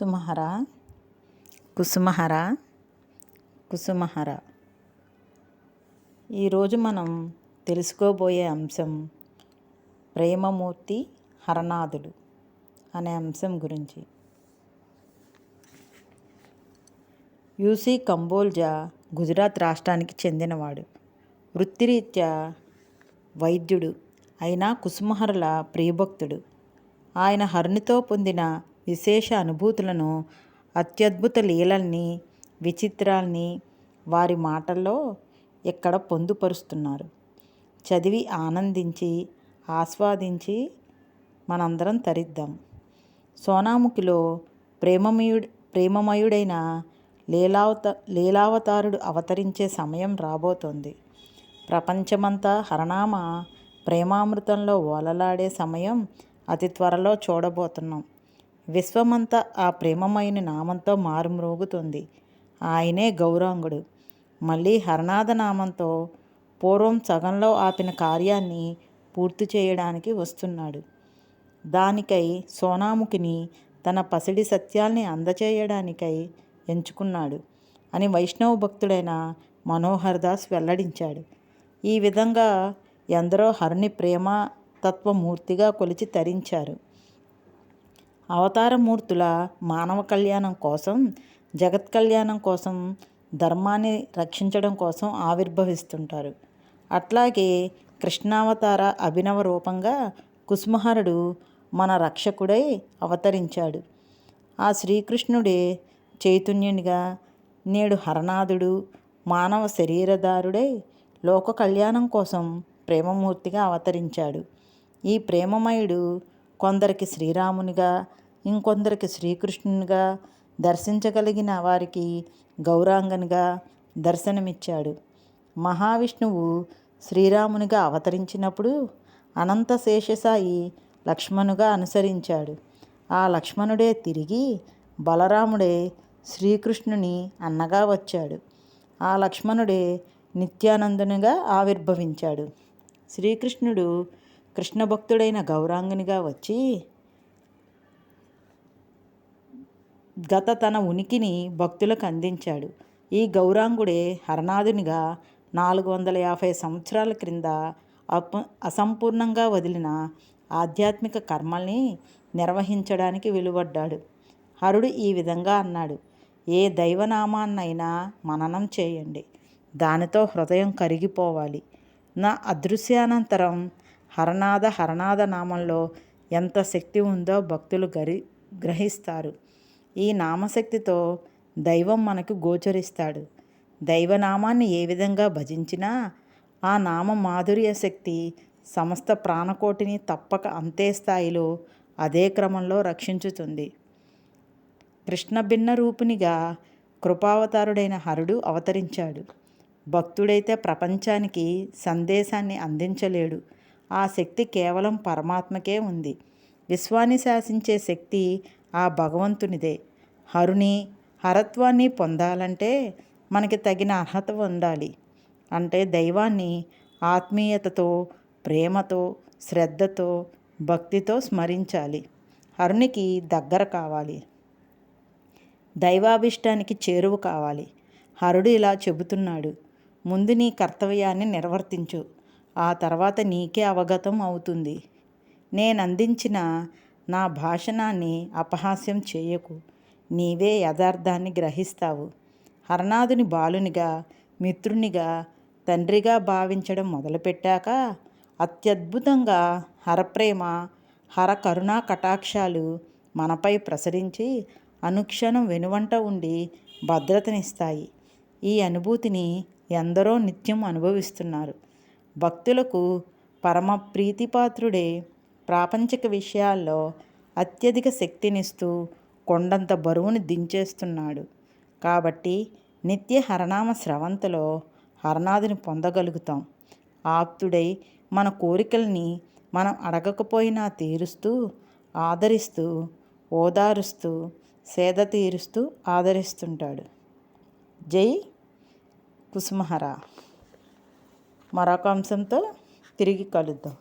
కుసుమహర? కుసుమహర? కుసుమహర. ఈరోజు మనం తెలుసుకోబోయే అంశం ప్రేమమూర్తి హరనాథుడు అనే అంశం గురించి. యూసీ కంబోల్జా గుజరాత్ రాష్ట్రానికి చెందినవాడు. వృత్తిరీత్యా వైద్యుడు అయినా కుసుమహరుల ప్రియభక్తుడు. ఆయన హరునితో పొందిన విశేష అనుభూతులను అత్యద్భుత లీలల్ని విచిత్రాల్ని వారి మాటల్లో ఇక్కడ పొందుపరుస్తున్నారు? చదివి ఆనందించి ఆస్వాదించి మనందరం తరిద్దాం. సోనాముఖిలో ప్రేమమయుడు ప్రేమమయుడైన లీలావత లీలావతారుడు అవతరించే సమయం రాబోతోంది. ప్రపంచమంతా హరనామ ప్రేమామృతంలో ఓలలాడే సమయం అతి త్వరలో చూడబోతున్నాం. విశ్వమంతా ఆ ప్రేమమైన నామంతో మారుమ్రోగుతుంది. ఆయనే గౌరాంగుడు. మళ్ళీ హరనాథ నామంతో పూర్వం సగంలో ఆపిన కార్యాన్ని పూర్తి చేయడానికి వస్తున్నాడు. దానికై సోనాముఖిని తన పసిడి సత్యాల్ని అందచేయడానికై ఎంచుకున్నాడు అని వైష్ణవ భక్తుడైన మనోహర్ దాస్ వెల్లడించాడు. ఈ విధంగా ఎందరో హరిని ప్రేమ తత్వమూర్తిగా కొలిచి తరించారు. అవతారమూర్తుల మానవ కళ్యాణం కోసం జగత్ కళ్యాణం కోసం ధర్మాన్ని రక్షించడం కోసం ఆవిర్భవిస్తుంటారు. అట్లాగే కృష్ణావతార అభినవ రూపంగా కుసుమహరుడు మన రక్షకుడై అవతరించాడు. ఆ శ్రీకృష్ణుడే చైతన్యునిగా నేడు హరనాథుడు మానవ శరీరదారుడై లోక కళ్యాణం కోసం ప్రేమమూర్తిగా అవతరించాడు. ఈ ప్రేమమయుడు కొందరికి శ్రీరామునిగా ఇంకొందరికి శ్రీకృష్ణునిగా దర్శించగలిగిన వారికి గౌరాంగనిగా దర్శనమిచ్చాడు. మహావిష్ణువు శ్రీరామునిగా అవతరించినప్పుడు అనంత శేషసాయి లక్ష్మణుగా అనుసరించాడు. ఆ లక్ష్మణుడే తిరిగి బలరాముడే శ్రీకృష్ణుని అన్నగా వచ్చాడు. ఆ లక్ష్మణుడే నిత్యానందునిగా ఆవిర్భవించాడు. శ్రీకృష్ణుడు కృష్ణ భక్తుడైన గౌరాంగునిగా వచ్చి గత తన ఉనికిని భక్తులకు అందించాడు. ఈ గౌరాంగుడే హరణాదునిగా నాలుగు వందల యాభై సంవత్సరాల క్రింద అప అసంపూర్ణంగా వదిలిన ఆధ్యాత్మిక కర్మల్ని నిర్వహించడానికి వెలువడ్డాడు. హరుడు ఈ విధంగా అన్నాడు ఏ దైవనామాన్నైనా మననం చేయండి. దానితో హృదయం కరిగిపోవాలి. నా అదృశ్యానంతరం హరనాథ హరనాథ నామంలో ఎంత శక్తి ఉందో భక్తులు గరి గ్రహిస్తారు. ఈ నామశక్తితో దైవం మనకు గోచరిస్తాడు. దైవనామాన్ని ఏ విధంగా భజించినా ఆ నామ మాధుర్య శక్తి సమస్త ప్రాణకోటిని తప్పక అంతే స్థాయిలో అదే క్రమంలో రక్షించుతుంది. కృష్ణ భిన్న రూపునిగా కృపావతారుడైన హరుడు అవతరించాడు. భక్తుడైతే ప్రపంచానికి సందేశాన్ని అందించలేడు. ఆ శక్తి కేవలం పరమాత్మకే ఉంది. విశ్వాన్ని శాసించే శక్తి ఆ భగవంతునిదే. హరుని హరత్వాన్ని పొందాలంటే మనకి తగిన అర్హత ఉండాలి. అంటే దైవాన్ని ఆత్మీయతతో ప్రేమతో శ్రద్ధతో భక్తితో స్మరించాలి. హరునికి దగ్గర కావాలి. దైవాభిష్టానికి చేరువు కావాలి. హరుడు ఇలా చెబుతున్నాడు. ముందు నీ కర్తవ్యాన్ని నిర్వర్తించు. ఆ తర్వాత నీకే అవగతం అవుతుంది. నేను అందించిన నా భాషణాన్ని అపహాస్యం చేయకు. నీవే యథార్థాన్ని గ్రహిస్తావు. హరనాథుని బాలునిగా మిత్రునిగా తండ్రిగా భావించడం మొదలుపెట్టాక అత్యద్భుతంగా హరప్రేమ హర కరుణా కటాక్షాలు మనపై ప్రసరించి అనుక్షణం వెనువంట ఉండి భద్రతనిస్తాయి. ఈ అనుభూతిని ఎందరో నిత్యం అనుభవిస్తున్నారు. భక్తులకు పరమ ప్రీతిపాత్రుడే. ప్రాపంచిక విషయాల్లో అత్యధిక శక్తినిస్తూ కొండంత బరువును దించేస్తున్నాడు. కాబట్టి నిత్య హరనామ స్రవంతలో హరనాథుని పొందగలుగుతాం. ఆప్తుడై మన కోరికల్ని మనం అడగకపోయినా తీరుస్తూ ఆదరిస్తూ ఓదారుస్తూ సేద తీరుస్తూ ఆదరిస్తుంటాడు. జై కుసుమహర. మరొక అంశంతో తిరిగి కలుద్దాం.